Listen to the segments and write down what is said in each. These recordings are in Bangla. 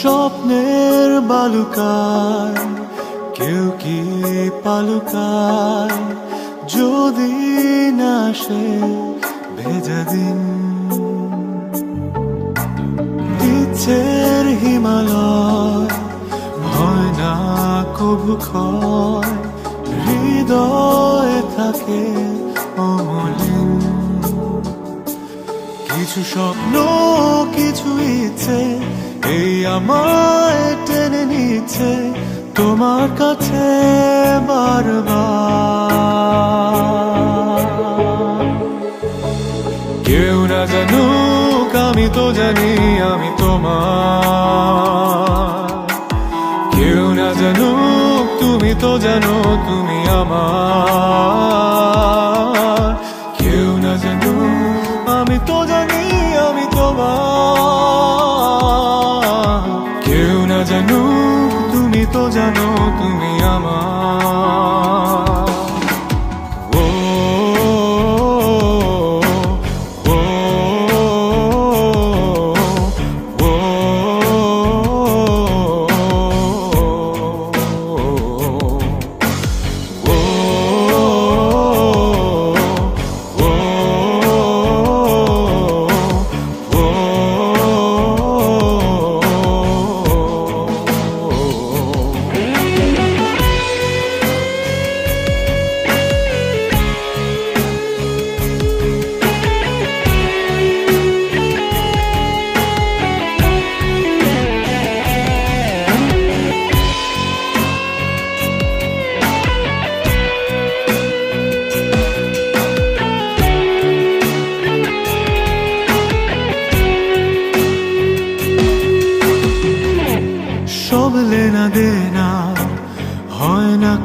স্বপ্নের বালুকায় কেউ কি পালুকায়? যদি না সে ভেজা দিন। ইচ্ছের হিমালয় কবু ক্ষয়, হৃদয়ে থাকে অমলিন। কিছু স্বপ্ন, কিছু ইচ্ছে, এই আমায় টেনে নিচ্ছে তোমার কাছে বারবার। কেউ না জানুক, আমি তো জানি আমি তোমার। কেউ না জানুক তো জানো তুমি আমার।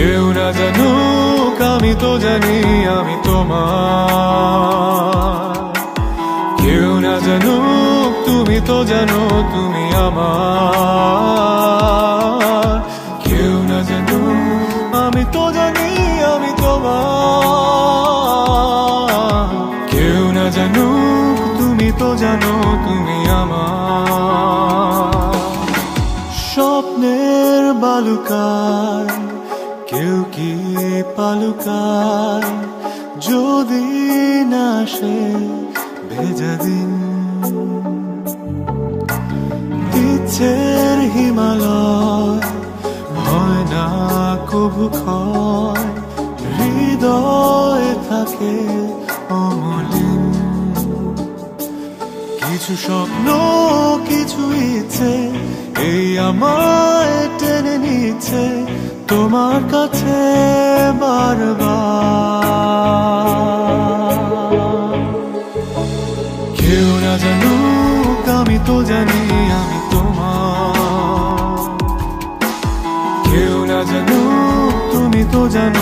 কেউ না জানুক আমি তো জানি আমি তোমার কেউ না জানুক তুমি তো জানো তুমি আমার কেউ না জানুক আমি তো জানি আমি তোমার কেউ না জানুক তুমি তো জানো তুমি আমার স্বপ্নের বালুকায় কেউ কি পালুকায় যদি না সে ভেজা দিন। ইচ্ছের হিমালয় হয় না কবু হৃদয়ে কিছু স্বপ্ন, কিছু ইচ্ছে, এই আমায় টেনে নিচ্ছে তোমার কাছে বারবার। কেউ না জানুক, আমি তো জানি আমি তোমার। কেউ না জানুক, তুমি তো জানো